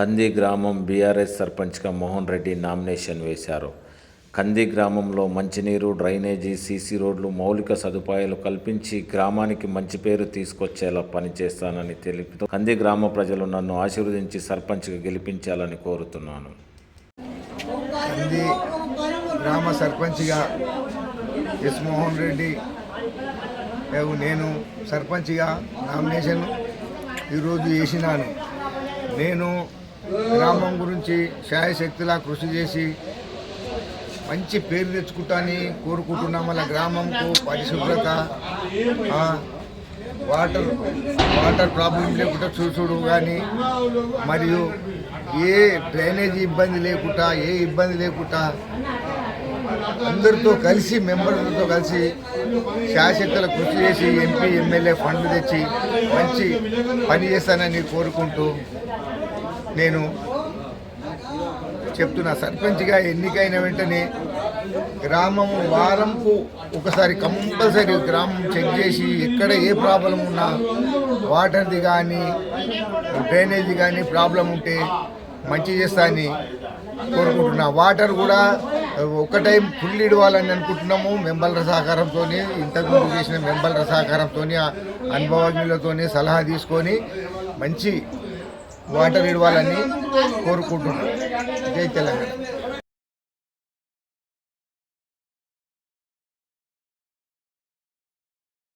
కంది గ్రామం బీఆర్ఎస్ సర్పంచ్గా మోహన్ రెడ్డి నామినేషన్ వేశారు. కంది గ్రామంలో మంచినీరు డ్రైనేజీ సీసీ రోడ్లు మౌలిక సదుపాయాలు కల్పించి గ్రామానికి మంచి పేరు తీసుకొచ్చేలా పనిచేస్తానని తెలుపుతూ కంది గ్రామ ప్రజలు నన్ను ఆశీర్వదించి సర్పంచ్గా గెలిపించాలని కోరుతున్నాను. కంది గ్రామ సర్పంచ్గా ఎస్ మోహన్ రెడ్డి నేను సర్పంచ్గా నామినేషన్ ఈరోజు వేసినాను. నేను గ్రామం గురించి శాయశక్తిలా కృషి చేసి మంచి పేరు తెచ్చుకుంటానని కోరుకుంటున్నాం మన గ్రామంకు పరిశుభ్రత వాటర్ వాటర్ ప్రాబ్లం లేకుండా చూసుడు కానీ మరియు ఏ డ్రైనేజీ ఇబ్బంది లేకుండా ఏ ఇబ్బంది లేకుండా అందరితో కలిసి మెంబర్లతో కలిసి శాసకుల కృషి చేసి ఎంపీ ఎమ్మెల్యే ఫండ్లు తెచ్చి మంచి పని చేస్తానని కోరుకుంటూ నేను చెప్తున్నా సర్పంచ్గా ఎన్నికైన వెంటనే గ్రామం వారంకు ఒకసారి కంపల్సరీ గ్రామం చెక్ చేసి ఎక్కడ ఏ ప్రాబ్లం ఉన్నా వాటర్ది కానీ డ్రైనేజీ కానీ ప్రాబ్లం ఉంటే మంచి చేస్తా అని కోరుకుంటున్నా. వాటర్ కూడా ఒక టైం ఫుల్ ఇవ్వాలని అనుకుంటున్నాము మెంబర్ల సహకారంతో ఇంతకుముందు చేసిన మెంబర్ల సహకారంతో అనుభవజ్ఞులతో సలహా తీసుకొని మంచి వాటర్ ఇవ్వాలని కోరుకుంటున్నాను జై తెలంగాణ.